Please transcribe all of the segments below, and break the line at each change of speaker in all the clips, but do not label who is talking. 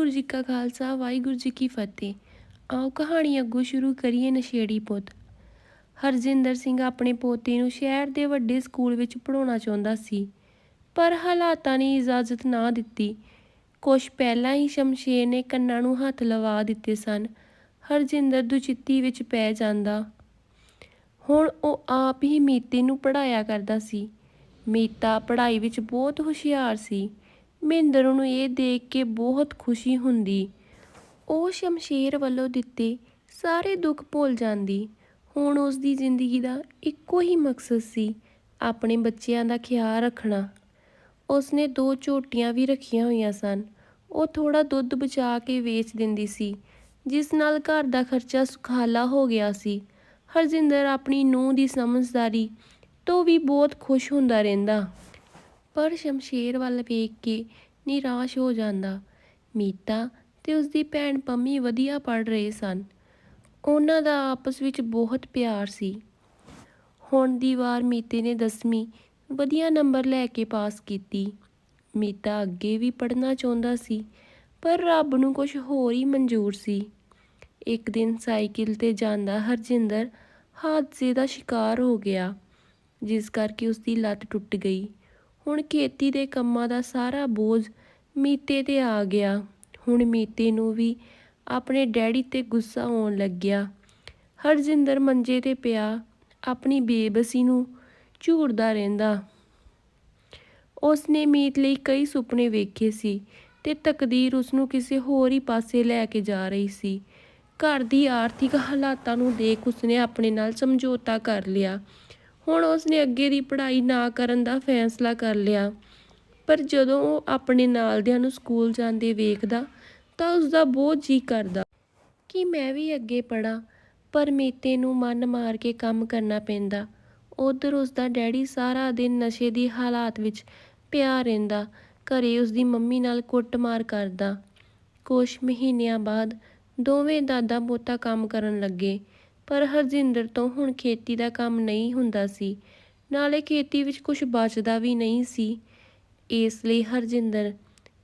ਵਾਹਿਗੁਰੂ ਜੀ ਕਾ ਖਾਲਸਾ, ਵਾਹਿਗੁਰੂ ਜੀ ਕੀ ਫਤਿਹ। ਆਓ ਕਹਾਣੀ ਅੱਗੋਂ ਸ਼ੁਰੂ ਕਰੀਏ ਨਸ਼ੇੜੀ ਪੁੱਤ। ਹਰਜਿੰਦਰ ਸਿੰਘ ਆਪਣੇ ਪੋਤੇ ਨੂੰ ਸ਼ਹਿਰ ਦੇ ਵੱਡੇ ਸਕੂਲ ਵਿੱਚ ਪੜਾਉਣਾ ਚਾਹੁੰਦਾ ਸੀ, ਪਰ ਹਾਲਾਤਾਂ ਨੇ ਇਜਾਜ਼ਤ ਨਾ ਦਿੱਤੀ। ਕੁਛ ਪਹਿਲਾਂ ਹੀ ਸ਼ਮਸ਼ੇਰ ਨੇ ਕੰਨਾਂ ਨੂੰ ਹੱਥ ਲਵਾ ਦਿੱਤੇ ਸਨ। ਹਰਜਿੰਦਰ ਦੁਚਿੱਤੀ ਵਿੱਚ ਪੈ ਜਾਂਦਾ। ਹੁਣ ਉਹ ਆਪ ਹੀ ਮੀਤੇ ਨੂੰ ਪੜਾਇਆ ਕਰਦਾ ਸੀ। ਮੀਤਾ ਪੜ੍ਹਾਈ ਵਿੱਚ ਬਹੁਤ ਹੁਸ਼ਿਆਰ ਸੀ। ਮਹਿੰਦਰ ਨੂੰ ਇਹ ਦੇਖ ਕੇ ਬਹੁਤ ਖੁਸ਼ੀ ਹੁੰਦੀ। ਉਹ ਸ਼ਮਸ਼ੇਰ ਵੱਲੋਂ ਦਿੱਤੇ ਸਾਰੇ ਦੁੱਖ ਭੁੱਲ ਜਾਂਦੀ। ਹੁਣ ਉਸ ਦੀ ਜ਼ਿੰਦਗੀ ਦਾ ਇੱਕੋ ਹੀ ਮਕਸਦ ਸੀ, ਆਪਣੇ ਬੱਚਿਆਂ ਦਾ ਖਿਆਲ ਰੱਖਣਾ। ਉਸਨੇ ਦੋ ਝੋਟੀਆਂ ਵੀ ਰੱਖੀਆਂ ਹੋਈਆਂ ਸਨ। ਉਹ ਥੋੜਾ ਦੁੱਧ ਬਚਾ ਕੇ ਵੇਚ ਦਿੰਦੀ ਸੀ, ਜਿਸ ਨਾਲ ਘਰ ਦਾ ਖਰਚਾ ਸੁਖਾਲਾ ਹੋ ਗਿਆ ਸੀ। ਹਰਜਿੰਦਰ ਆਪਣੀ ਨੂੰਹ ਦੀ ਸਮਝਦਾਰੀ ਤੋਂ ਵੀ ਬਹੁਤ ਖੁਸ਼ ਹੁੰਦਾ ਰਹਿੰਦਾ। ਪਰ ਸ਼ਮਸ਼ੇਰ ਵੱਲ ਵੇਖ ਕੇ ਨਿਰਾਸ਼ ਹੋ ਜਾਂਦਾ। ਮੀਤਾ ਤੇ ਉਸਦੀ ਭੈਣ ਪੰਮੀ ਵਧੀਆ ਪੜ ਰਹੇ ਸਨ। ਉਹਨਾਂ ਦਾ ਆਪਸ ਵਿੱਚ ਬਹੁਤ ਪਿਆਰ ਸੀ। ਹੁਣ ਦੀ ਵਾਰ ਮੀਤੇ ਨੇ 10ਵੀਂ ਵਧੀਆ ਨੰਬਰ ਲੈ ਕੇ ਪਾਸ ਕੀਤੀ। ਮੀਤਾ ਅੱਗੇ ਵੀ ਪੜ੍ਹਨਾ ਚਾਹੁੰਦਾ ਸੀ, ਪਰ ਰੱਬ ਨੂੰ ਕੁਝ ਹੋਰ ਹੀ ਮਨਜ਼ੂਰ ਸੀ। ਇੱਕ ਦਿਨ ਸਾਈਕਲ ਤੇ ਜਾਂਦਾ ਹਰਜਿੰਦਰ ਹਾਦਸੇ ਦਾ ਸ਼ਿਕਾਰ ਹੋ ਗਿਆ, ਜਿਸ ਕਰਕੇ ਉਸ ਦੀ ਲੱਤ ਟੁੱਟ ਗਈ। ਹੁਣ ਖੇਤੀ ਦੇ ਕੰਮਾਂ ਦਾ ਸਾਰਾ ਬੋਝ ਮੀਤੇ ਤੇ ਆ ਗਿਆ। ਹੁਣ ਮੀਤੇ ਨੂੰ ਵੀ ਆਪਣੇ ਡੈਡੀ ਤੇ ਗੁੱਸਾ ਆਉਣ ਲੱਗਿਆ। ਹਰਜਿੰਦਰ ਮੰਜੇ ਤੇ ਪਿਆ, ਆਪਣੀ ਬੇਬਸੀ ਨੂੰ ਝੂਰਦਾ ਰਹਿੰਦਾ। ਉਸ ਨੇ ਮੀਤ ਲਈ ਕਈ ਸੁਪਨੇ ਵੇਖੇ ਸੀ ਤੇ ਤਕਦੀਰ ਉਸ ਨੂੰ ਕਿਸੇ ਹੋਰ ਹੀ ਪਾਸੇ ਲੈ ਕੇ ਜਾ ਰਹੀ ਸੀ। ਘਰ ਦੀ ਆਰਥਿਕ ਹਾਲਾਤਾਂ ਨੂੰ ਦੇਖ ਉਸਨੇ ਆਪਣੇ ਨਾਲ ਸਮਝੌਤਾ ਕਰ ਲਿਆ। ਹੁਣ ਉਸਨੇ ਅੱਗੇ ਦੀ ਪੜ੍ਹਾਈ ਨਾ ਕਰਨ ਦਾ ਫੈਸਲਾ ਕਰ ਲਿਆ। ਪਰ ਜਦੋਂ ਉਹ ਆਪਣੇ ਨਾਲਦਿਆਂ ਨੂੰ ਸਕੂਲ ਜਾਂਦੇ ਵੇਖਦਾ, ਤਾਂ ਉਸ ਦਾ ਬਹੁਤ ਜੀ ਕਰਦਾ ਕਿ ਮੈਂ ਵੀ ਅੱਗੇ ਪੜਾਂ ਪਰ ਮੀਤੇ ਨੂੰ ਮਨ ਮਾਰ ਕੇ ਕੰਮ ਕਰਨਾ ਪੈਂਦਾ। ਉਧਰ ਉਸ ਦਾ ਡੈਡੀ ਸਾਰਾ ਦਿਨ ਨਸ਼ੇ ਦੀ ਹਾਲਾਤ ਵਿੱਚ ਪਿਆ ਰਹਿੰਦਾ, ਘਰੇ ਉਸ ਦੀ ਮੰਮੀ ਨਾਲ ਕੁੱਟਮਾਰ ਕਰਦਾ। ਕੁਝ ਮਹੀਨਿਆਂ ਬਾਅਦ ਦੋਵੇਂ ਦਾਦਾ ਪੋਤਾ ਕੰਮ ਕਰਨ ਲੱਗੇ। ਪਰ ਹਰਜਿੰਦਰ ਤੋਂ ਹੁਣ ਖੇਤੀ ਦਾ ਕੰਮ ਨਹੀਂ ਹੁੰਦਾ ਸੀ। ਨਾਲੇ ਖੇਤੀ ਵਿੱਚ ਕੁਝ ਬਚਦਾ ਵੀ ਨਹੀਂ ਸੀ। ਇਸ ਲਈ ਹਰਜਿੰਦਰ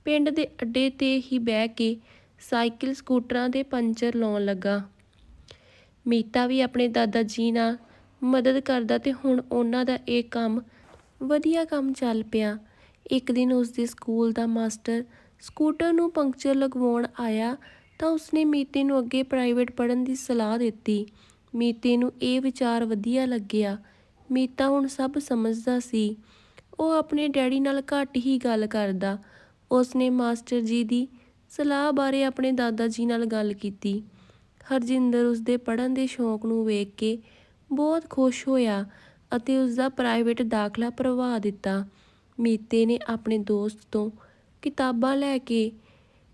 ਪਿੰਡ ਦੇ ਅੱਡੇ ਤੇ ਹੀ ਬਹਿ ਕੇ ਸਾਈਕਲ, ਸਕੂਟਰਾਂ ਦੇ ਪੰਚਰ ਲਾਉਣ ਲੱਗਾ। ਮੀਤਾ ਵੀ ਆਪਣੇ ਦਾਦਾ ਜੀ ਨਾਲ ਮਦਦ ਕਰਦਾ ਤੇ ਹੁਣ ਉਹਨਾਂ ਦਾ ਇਹ ਕੰਮ ਵਧੀਆ ਕੰਮ ਚੱਲ ਪਿਆ। ਇੱਕ ਦਿਨ ਉਸ ਦੇ ਸਕੂਲ ਦਾ ਮਾਸਟਰ ਸਕੂਟਰ ਨੂੰ ਪੰਕਚਰ ਲਗਵਾਉਣ ਆਇਆ ਤਾਂ ਉਸਨੇ ਮੀਤੇ ਨੂੰ ਅੱਗੇ ਪ੍ਰਾਈਵੇਟ ਪੜ੍ਹਨ ਦੀ ਸਲਾਹ ਦਿੱਤੀ। ਮੀਤੇ ਨੂੰ ਇਹ ਵਿਚਾਰ ਵਧੀਆ ਲੱਗਿਆ। ਮੀਤਾ ਹੁਣ ਸਭ ਸਮਝਦਾ ਸੀ। ਉਹ ਆਪਣੇ ਡੈਡੀ ਨਾਲ ਘੱਟ ਹੀ ਗੱਲ ਕਰਦਾ। ਉਸਨੇ ਮਾਸਟਰ ਜੀ ਦੀ ਸਲਾਹ ਬਾਰੇ ਆਪਣੇ ਦਾਦਾ ਜੀ ਨਾਲ ਗੱਲ ਕੀਤੀ। ਹਰਜਿੰਦਰ ਉਸਦੇ ਪੜ੍ਹਨ ਦੇ ਸ਼ੌਂਕ ਨੂੰ ਵੇਖ ਕੇ ਬਹੁਤ ਖੁਸ਼ ਹੋਇਆ ਅਤੇ ਉਸਦਾ ਪ੍ਰਾਈਵੇਟ ਦਾਖਲਾ ਭਰਵਾ ਦਿੱਤਾ। ਮੀਤੇ ਨੇ ਆਪਣੇ ਦੋਸਤ ਤੋਂ ਕਿਤਾਬਾਂ ਲੈ ਕੇ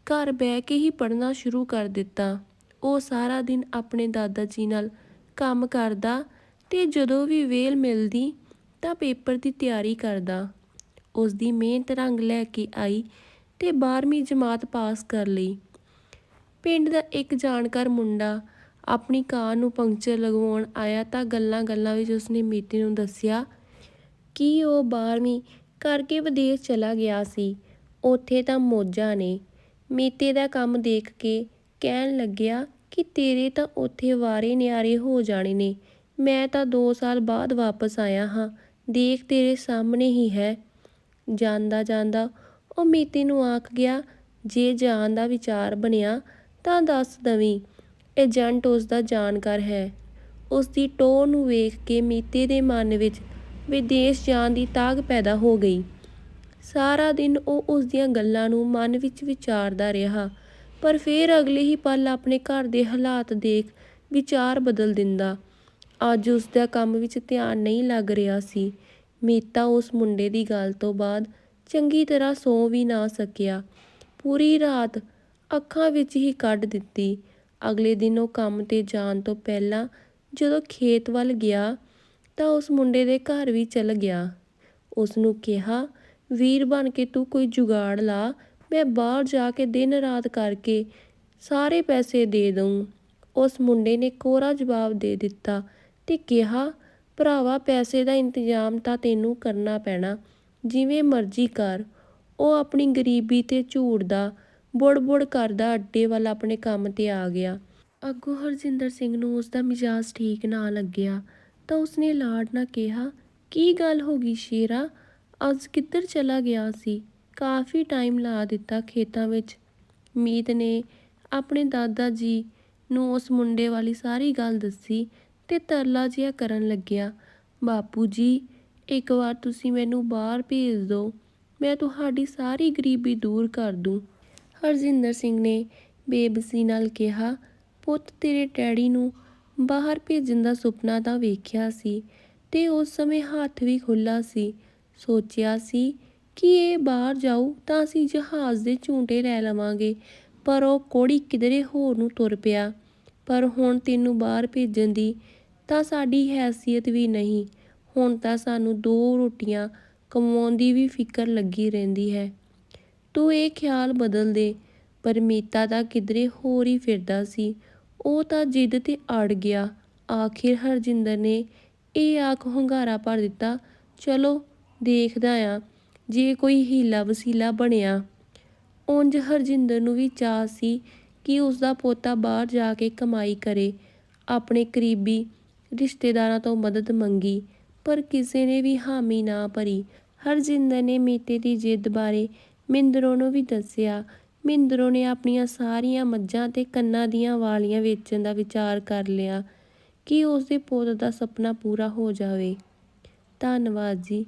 ਘਰ ਬਹਿ ਕੇ ਹੀ ਪੜ੍ਹਨਾ ਸ਼ੁਰੂ ਕਰ ਦਿੱਤਾ। ਉਹ ਸਾਰਾ ਦਿਨ ਆਪਣੇ ਦਾਦਾ ਜੀ ਨਾਲ ਕੰਮ ਕਰਦਾ ਤੇ ਜਦੋਂ ਵੀ ਵੇਲ ਮਿਲਦੀ ਤਾਂ ਪੇਪਰ ਦੀ ਤਿਆਰੀ ਕਰਦਾ। ਉਸ ਦੀ ਮਿਹਨਤ ਰੰਗ ਲੈ ਕੇ ਆਈ ਤੇ 12ਵੀਂ ਜਮਾਤ ਪਾਸ ਕਰ ਲਈ। ਪਿੰਡ ਦਾ ਇੱਕ ਜਾਣਕਾਰ ਮੁੰਡਾ ਆਪਣੀ ਕਾਰ ਨੂੰ ਪੰਕਚਰ ਲਗਵਾਉਣ ਆਇਆ ਤਾਂ ਗੱਲਾਂ-ਗੱਲਾਂ ਵਿੱਚ ਉਸਨੇ ਮੀਤੀ ਨੂੰ ਦੱਸਿਆ ਕਿ ਉਹ 12ਵੀਂ ਕਰਕੇ ਵਿਦੇਸ਼ ਚਲਾ ਗਿਆ ਸੀ। ਉੱਥੇ ਤਾਂ ਮੌਜਾਂ ਨੇ। ਮੀਤੇ ਦਾ ਕੰਮ ਦੇਖ ਕੇ ਕਹਿਣ ਲੱਗਿਆ ਕਿ ਤੇਰੇ ਤਾਂ ਉੱਥੇ ਵਾਰੇ ਨਿਆਰੇ ਹੋ ਜਾਣੇ ਨੇ। ਮੈਂ ਤਾਂ 2 ਸਾਲ ਬਾਅਦ ਵਾਪਸ ਆਇਆ ਹਾਂ। ਦੇਖ ਤੇਰੇ ਸਾਹਮਣੇ ਹੀ ਹੈ। ਜਾਂਦਾ ਜਾਂਦਾ ਉਹ ਮੀਤੇ ਨੂੰ ਆਖ ਗਿਆ, ਜੇ ਜਾਣ ਦਾ ਵਿਚਾਰ ਬਣਿਆ ਤਾਂ ਦੱਸ ਦਵੀਂ, ਏਜੰਟ ਉਸ ਦਾ ਜਾਣਕਾਰ ਹੈ। ਉਸ ਦੀ ਟੋਹ ਨੂੰ ਵੇਖ ਕੇ ਮੀਤੇ ਦੇ ਮਨ ਵਿੱਚ ਵਿਦੇਸ਼ ਜਾਣ ਦੀ ਤਾਗ ਪੈਦਾ ਹੋ ਗਈ। ਸਾਰਾ ਦਿਨ ਉਹ ਉਸ ਦੀਆਂ ਗੱਲਾਂ ਨੂੰ ਮਨ ਵਿੱਚ ਵਿਚਾਰਦਾ ਰਿਹਾ। ਪਰ ਫਿਰ ਅਗਲੇ ਹੀ ਪਲ ਆਪਣੇ ਘਰ ਦੇ ਹਾਲਾਤ ਦੇਖ ਵਿਚਾਰ ਬਦਲ ਦਿੰਦਾ। ਅੱਜ ਉਸਦਾ ਕੰਮ ਵਿੱਚ ਧਿਆਨ ਨਹੀਂ ਲੱਗ ਰਿਹਾ ਸੀ। ਮੀਤਾ ਉਸ ਮੁੰਡੇ ਦੀ ਗੱਲ ਤੋਂ ਬਾਅਦ ਚੰਗੀ ਤਰ੍ਹਾਂ ਸੌਂ ਵੀ ਨਾ ਸਕਿਆ। ਪੂਰੀ ਰਾਤ ਅੱਖਾਂ ਵਿੱਚ ਹੀ ਕੱਢ ਦਿੱਤੀ। ਅਗਲੇ ਦਿਨ ਉਹ ਕੰਮ ਤੇ ਜਾਣ ਤੋਂ ਪਹਿਲਾਂ ਜਦੋਂ ਖੇਤ ਵੱਲ ਗਿਆ ਤਾਂ ਉਸ ਮੁੰਡੇ ਦੇ ਘਰ ਵੀ ਚਲ ਗਿਆ। ਉਸ ਨੂੰ ਕਿਹਾ, ਵੀਰ ਬਣ ਕੇ ਤੂੰ ਕੋਈ ਜੁਗਾੜ ਲਾ ਮੈਂ ਬਾਹਰ ਜਾ ਕੇ ਦਿਨ ਰਾਤ ਕਰਕੇ ਸਾਰੇ ਪੈਸੇ ਦੇ ਦਊਂ ਉਸ ਮੁੰਡੇ ਨੇ ਕੋਰਾ ਜਵਾਬ ਦੇ ਦਿੱਤਾ ਤੇ ਕਿਹਾ ਭਰਾਵਾ ਪੈਸੇ ਦਾ ਇੰਤਜ਼ਾਮ ਤਾਂ ਤੈਨੂੰ ਕਰਨਾ ਪੈਣਾ ਜਿਵੇਂ ਮਰਜ਼ੀ ਕਰ ਉਹ ਆਪਣੀ ਗਰੀਬੀ ਤੇ ਝੂਠਦਾ ਬੁੜ-ਬੁੜ ਕਰਦਾ ਅੱਡੇ ਵੱਲ ਆਪਣੇ ਕੰਮ ਤੇ ਆ ਗਿਆ। ਅੱਗੋਂ ਹਰਜਿੰਦਰ ਸਿੰਘ ਨੂੰ ਉਸ ਦਾ ਮਿਜਾਜ ਠੀਕ ਨਾ ਲੱਗਿਆ ਤਾਂ ਉਸਨੇ ਲਾਡ ਨਾਲ ਕਿਹਾ, "ਕੀ ਗੱਲ ਹੋ ਗਈ ਸ਼ੇਰਾ, ਅੱਜ ਕਿੱਧਰ ਚਲਾ ਗਿਆ ਸੀ? ਕਾਫੀ ਟਾਈਮ ਲਾ ਦਿੱਤਾ ਖੇਤਾਂ ਵਿੱਚ।" ਮੀਤ ਨੇ ਆਪਣੇ ਦਾਦਾ ਜੀ ਨੂੰ ਉਸ ਮੁੰਡੇ ਵਾਲੀ ਸਾਰੀ ਗੱਲ ਦੱਸੀ ਤੇ ਤਰਲਾ ਜਿਹਾ ਕਰਨ ਲੱਗਿਆ, "ਬਾਪੂ ਜੀ, ਇੱਕ ਵਾਰ ਤੁਸੀਂ ਮੈਨੂੰ ਬਾਹਰ ਭੇਜ ਦਿਓ, ਮੈਂ ਤੁਹਾਡੀ ਸਾਰੀ ਗਰੀਬੀ ਦੂਰ ਕਰ ਦੂੰ।" ਹਰਜਿੰਦਰ ਸਿੰਘ ਨੇ ਬੇਬਸੀ ਨਾਲ ਕਿਹਾ, "ਪੁੱਤ ਤੇਰੇ ਡੈਡੀ ਨੂੰ ਬਾਹਰ ਭੇਜਣ ਦਾ ਸੁਪਨਾ ਤਾਂ ਵੇਖਿਆ ਸੀ ਤੇ ਉਸ ਸਮੇਂ ਹੱਥ ਵੀ ਖੁੱਲ੍ਹਾ ਸੀ। ਸੋਚਿਆ ਸੀ ਕਿ ਇਹ ਬਾਹਰ ਜਾਊ ਤਾਂ ਅਸੀਂ ਜਹਾਜ਼ ਦੇ ਝੂਟੇ ਲੈ ਲਵਾਂਗੇ ਪਰ ਉਹ ਕੋਹੜੀ ਕਿਧਰੇ ਹੋਰ ਨੂੰ ਤੁਰ ਪਿਆ। ਪਰ ਹੁਣ ਤੈਨੂੰ ਬਾਹਰ ਭੇਜਣ ਦੀ ਤਾਂ ਸਾਡੀ ਹੈਸੀਅਤ ਵੀ ਨਹੀਂ, ਹੁਣ ਤਾਂ ਸਾਨੂੰ ਦੋ ਰੋਟੀਆਂ ਕਮਾਉਣ ਦੀ ਵੀ ਫਿਕਰ ਲੱਗੀ ਰਹਿੰਦੀ ਹੈ। ਤੂੰ ਇਹ ਖਿਆਲ ਬਦਲ ਦੇ।" ਪਰ ਮੀਤਾ ਤਾਂ ਕਿਧਰੇ ਹੋਰ ਹੀ ਫਿਰਦਾ ਸੀ। ਉਹ ਤਾਂ ਜਿੱਦ ਤੇ ਅੜ ਗਿਆ। ਆਖਿਰ ਹਰਜਿੰਦਰ ਨੇ ਇਹ ਆਖ ਹੁੰਗਾਰਾ ਭਰ ਦਿੱਤਾ, "ਚਲੋ ਦੇਖਦਾ ਆਂ, ਜੇ ਕੋਈ ਹੀਲਾ ਵਸੀਲਾ ਬਣਿਆ।" ਉਂਝ ਹਰਜਿੰਦਰ ਨੂੰ ਵੀ ਚਾਅ ਸੀ ਕਿ ਉਸਦਾ ਪੋਤਾ ਬਾਹਰ ਜਾ ਕੇ ਕਮਾਈ ਕਰੇ। ਆਪਣੇ ਕਰੀਬੀ ਰਿਸ਼ਤੇਦਾਰਾਂ ਤੋਂ ਮਦਦ ਮੰਗੀ, ਪਰ ਕਿਸੇ ਨੇ ਵੀ ਹਾਮੀ ਨਾ ਭਰੀ। ਹਰਜਿੰਦਰ ਨੇ ਮੀਤੇ ਦੀ ਜਿੱਦ ਬਾਰੇ ਮਹਿੰਦਰੋਂ ਨੂੰ ਵੀ ਦੱਸਿਆ। ਮਹਿੰਦਰੋਂ ਨੇ ਆਪਣੀਆਂ ਸਾਰੀਆਂ ਮੱਝਾਂ ਤੇ ਕੰਨਾਂ ਦੀਆਂ ਵਾਲੀਆਂ ਵੇਚਣ ਦਾ ਵਿਚਾਰ ਕਰ ਲਿਆ ਕਿ ਉਸਦੇ ਪੁੱਤ ਦਾ ਸੁਪਨਾ ਪੂਰਾ ਹੋ ਜਾਵੇ। ਧੰਨਵਾਦ ਜੀ।